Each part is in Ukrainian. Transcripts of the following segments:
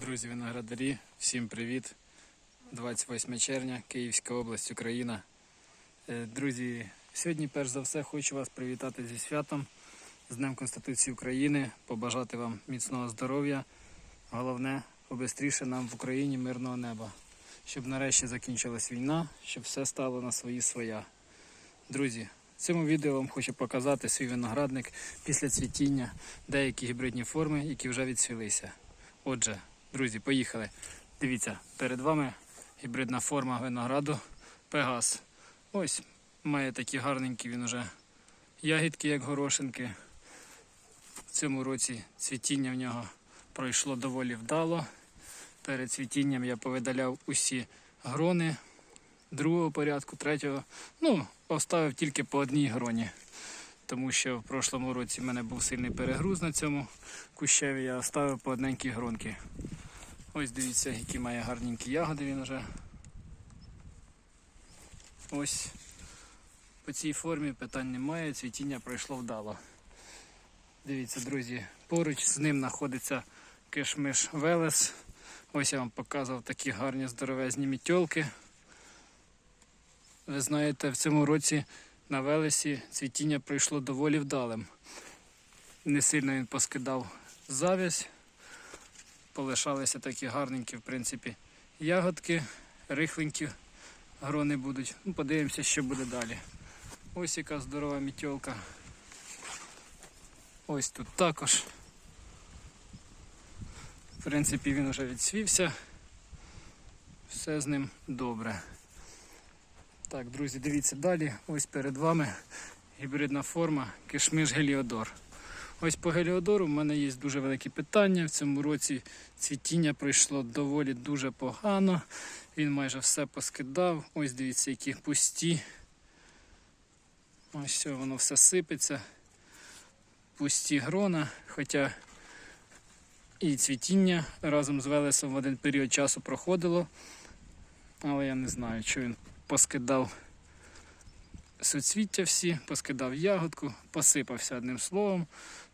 Друзі виноградарі, всім привіт! 28 червня, Київська область, Україна. Е, Друзі, сьогодні перш за все хочу вас привітати зі святом, з Днем Конституції України, побажати вам міцного здоров'я. Головне, побистріше нам в Україні мирного неба, щоб нарешті закінчилась війна, щоб все стало на свої своя. Друзі, в цьому відео вам хочу показати свій виноградник після цвітіння, деякі гібридні форми, які вже відцвілися. Отже, друзі, поїхали. Дивіться, перед вами гібридна форма винограду Пегас. Ось має такі гарненькі він уже ягідки, як горошинки. В цьому році цвітіння в нього пройшло доволі вдало. Перед цвітінням я повидаляв усі грони другого порядку, третього. Ну, оставив тільки по одній гроні. Тому що в прошлому році в мене був сильний перегруз на цьому кущеві, я оставив по одненькій гронки. Ось дивіться, які має гарненькі ягоди він вже. Ось по цій формі питань немає, цвітіння пройшло вдало. Дивіться, друзі, поруч з ним знаходиться кишмиш Велес. Ось я вам показував такі гарні здоровезні мітьолки. Ви знаєте, в цьому році на Велесі цвітіння пройшло доволі вдалим. Не сильно він поскидав завязь. Полишалися такі гарненькі, в принципі, ягодки, рихленькі грони будуть. Ну, подивимося, що буде далі. Ось яка здорова мітьолка. Ось тут також. В принципі, він вже відсвівся. Все з ним добре. Так, друзі, дивіться далі. Ось перед вами гібридна форма кишмиш Геліодор. Ось по Геліодору в мене є дуже великі питання. В цьому році цвітіння пройшло доволі дуже погано. Він майже все поскидав. Ось дивіться, які пусті. Ось все, воно все сипеться. Пусті грона, хоча і цвітіння разом з Велесом в один період часу проходило. Але я не знаю, що він поскидав суцвіття всі, поскидав ягодку, посипався одним словом.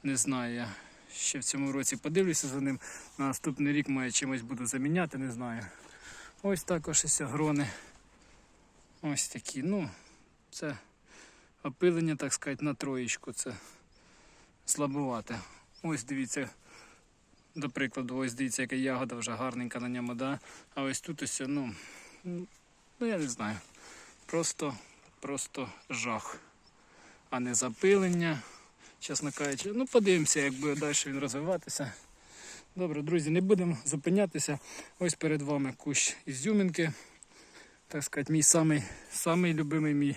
Не знаю, я ще в цьому році подивлюся за ним. На наступний рік може чимось буду заміняти, не знаю. Ось також ось грони. Ось такі. Ну, це опилення, так сказати, на троєчку. Це слабувате. Ось дивіться, до прикладу, ось дивіться, яка ягода вже гарненька на ньому, да? а ось тут ось, ну, ну я не знаю. Просто, просто жах. А не запилення, чесно кажучи. Ну, подивимося, як буде далі він розвиватися. Добре, друзі, не будемо зупинятися. Ось перед вами кущ ізюминки. Так сказати, мій самий, самий любимий мій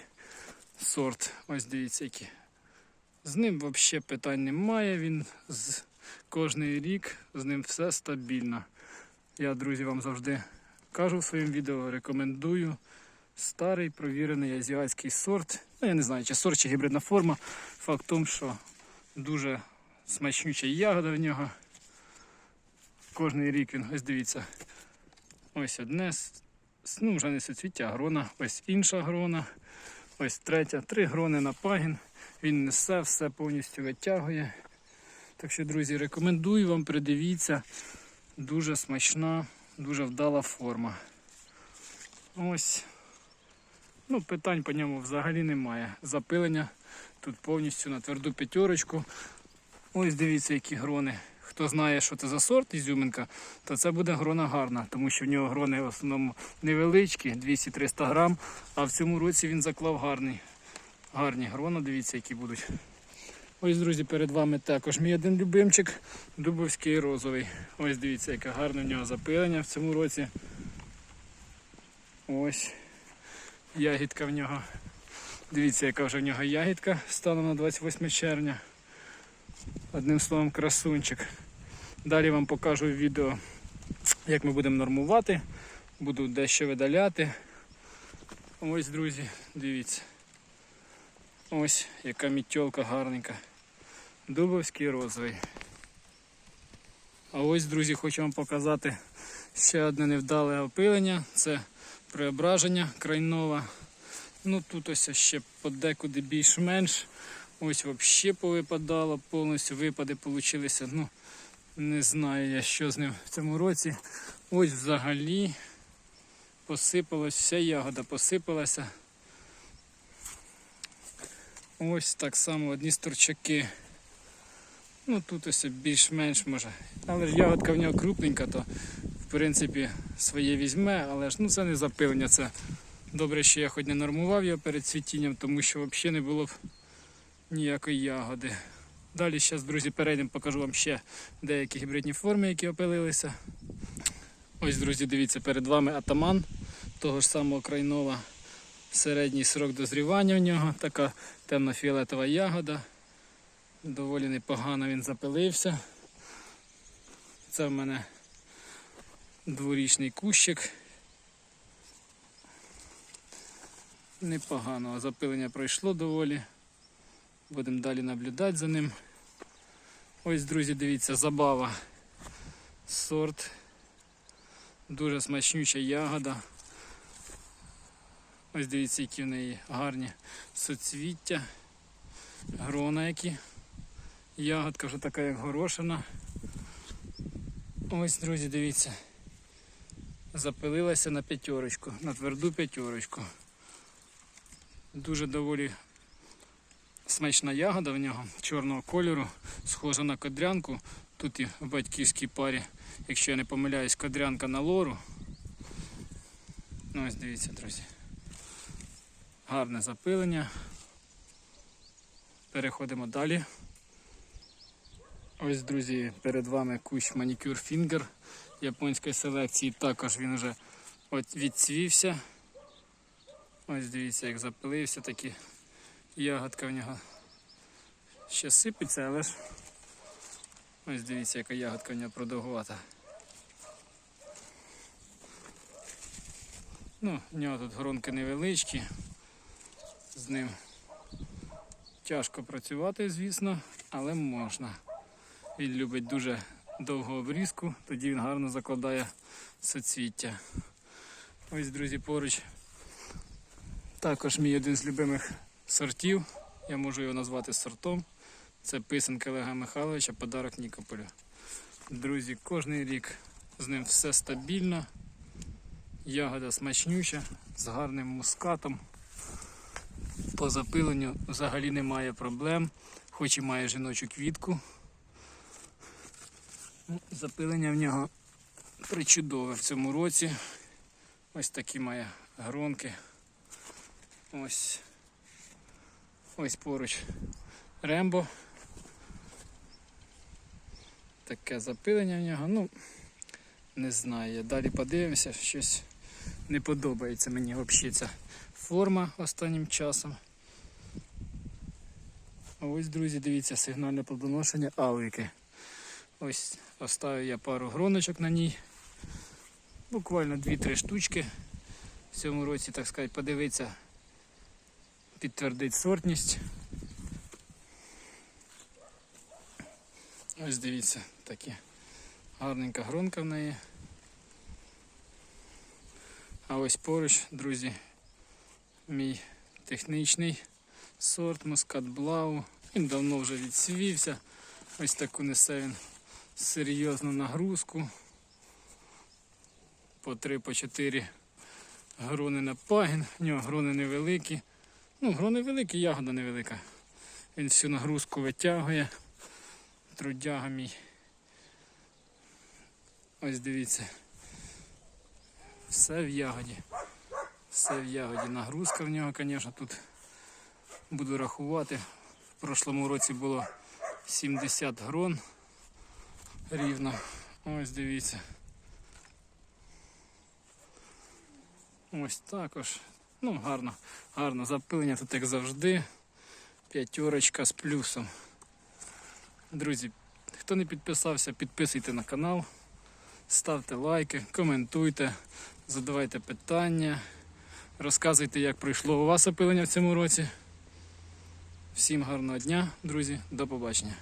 сорт. Ось дивіться, які. З ним взагалі питань немає. Він з кожний рік з ним все стабільно. Я, друзі, вам завжди кажу в своєму відео, рекомендую старий провірений азіатський сорт. Ну, я не знаю, чи сорт, чи гібридна форма. Факт в тому, що дуже смачнюча ягода в нього. Кожний рік він, ось дивіться, ось одне, ну вже не суцвіття, а грона, ось інша грона, ось третя, три грони на пагін. Він несе, все повністю витягує. Так що, друзі, рекомендую вам, придивіться. Дуже смачна, дуже вдала форма. Ось. Ну, питань по ньому взагалі немає. Запилення тут повністю на тверду п'ятерочку. Ось дивіться, які грони. Хто знає, що це за сорт ізюминка, то це буде грона гарна, тому що в нього грони в основному невеличкі, 200-300 грам, а в цьому році він заклав гарний. Гарні грона, дивіться, які будуть. Ось, друзі, перед вами також мій один любимчик, дубовський розовий. Ось дивіться, яке гарне в нього запилення в цьому році. Ось ягідка в нього. Дивіться, яка вже в нього ягідка станом на 28 червня. Одним словом, красунчик. Далі вам покажу відео, як ми будемо нормувати. Буду дещо видаляти. Ось, друзі, дивіться. Ось яка мітьолка гарненька. Дубовський розовий. А ось, друзі, хочу вам показати ще одне невдале опилення. Це преображення крайнова. Ну тут ось ще подекуди більш-менш. Ось взагалі повипадало, повністю випади получилися. Ну, Не знаю я, що з ним в цьому році. Ось взагалі посипалась, вся ягода посипалася. Ось так само одні сторчаки. Ну тут ось більш-менш може. Але ж ягодка в нього крупненька, то принципі своє візьме, але ж ну це не запилення. Це добре, що я хоч не нормував його перед цвітінням, тому що взагалі не було б ніякої ягоди. Далі зараз, друзі, перейдемо, покажу вам ще деякі гібридні форми, які опилилися. Ось, друзі, дивіться, перед вами атаман того ж самого крайнова. Середній срок дозрівання в нього, така темно-фіолетова ягода. Доволі непогано він запилився. Це в мене дворічний кущик. Непогано, запилення пройшло доволі. Будемо далі наблюдати за ним. Ось, друзі, дивіться, забава. Сорт. Дуже смачнюча ягода. Ось дивіться, які в неї гарні соцвіття, грона які. Ягодка вже така, як горошина. Ось, друзі, дивіться. Запилилася на п'ятерочку, на тверду п'ятерочку. Дуже доволі смачна ягода в нього чорного кольору, схожа на кодрянку. Тут і в батьківській парі, якщо я не помиляюсь, кодрянка на лору. Ну ось дивіться, друзі. Гарне запилення. Переходимо далі. Ось, друзі, перед вами кущ манікюр фінгер японської селекції. Також він вже от відцвівся. Ось дивіться, як запилився, такі ягодка в нього ще сипеться, але ж ось дивіться, яка ягодка в нього продовгувата. Ну, в нього тут гронки невеличкі, з ним тяжко працювати, звісно, але можна. Він любить дуже довгу обрізку, тоді він гарно закладає соцвіття. Ось, друзі, поруч також мій один з любимих сортів. Я можу його назвати сортом. Це писанка Олега Михайловича, подарок Нікополю. Друзі, кожний рік з ним все стабільно. Ягода смачнюча, з гарним мускатом. По запиленню взагалі немає проблем, хоч і має жіночу квітку. Ну, Запилення в нього причудове в цьому році. Ось такі має гронки. Ось. Ось поруч Рембо. Таке запилення в нього. Ну, не знаю. Далі подивимося, щось не подобається мені взагалі ця форма останнім часом. А ось, друзі, дивіться, сигнальне плодоношення алвіки. Ось оставив я пару гроночок на ній. Буквально 2-3 штучки. В цьому році, так сказати, подивитися, підтвердить сортність. Ось дивіться, такі гарненька гронка в неї. А ось поруч, друзі, мій технічний сорт Мускат Блау. Він давно вже відсвівся. Ось таку несе він серйозну нагрузку. По 3 по 4 грони на пагін. Нього грони невеликі. Ну, грони великі, ягода невелика. Він всю нагрузку витягує. Трудяга мій. Ось дивіться. Все в ягоді. Все в ягоді. Нагрузка в нього, звісно, тут буду рахувати. В прошлому році було 70 грон рівно. Ось дивіться. Ось також. Ну, гарно, гарно запилення тут як завжди. П'ятерочка з плюсом. Друзі, хто не підписався, підписуйте на канал, ставте лайки, коментуйте, задавайте питання, розказуйте, як пройшло у вас опилення в цьому році. Всім гарного дня, друзі, до побачення.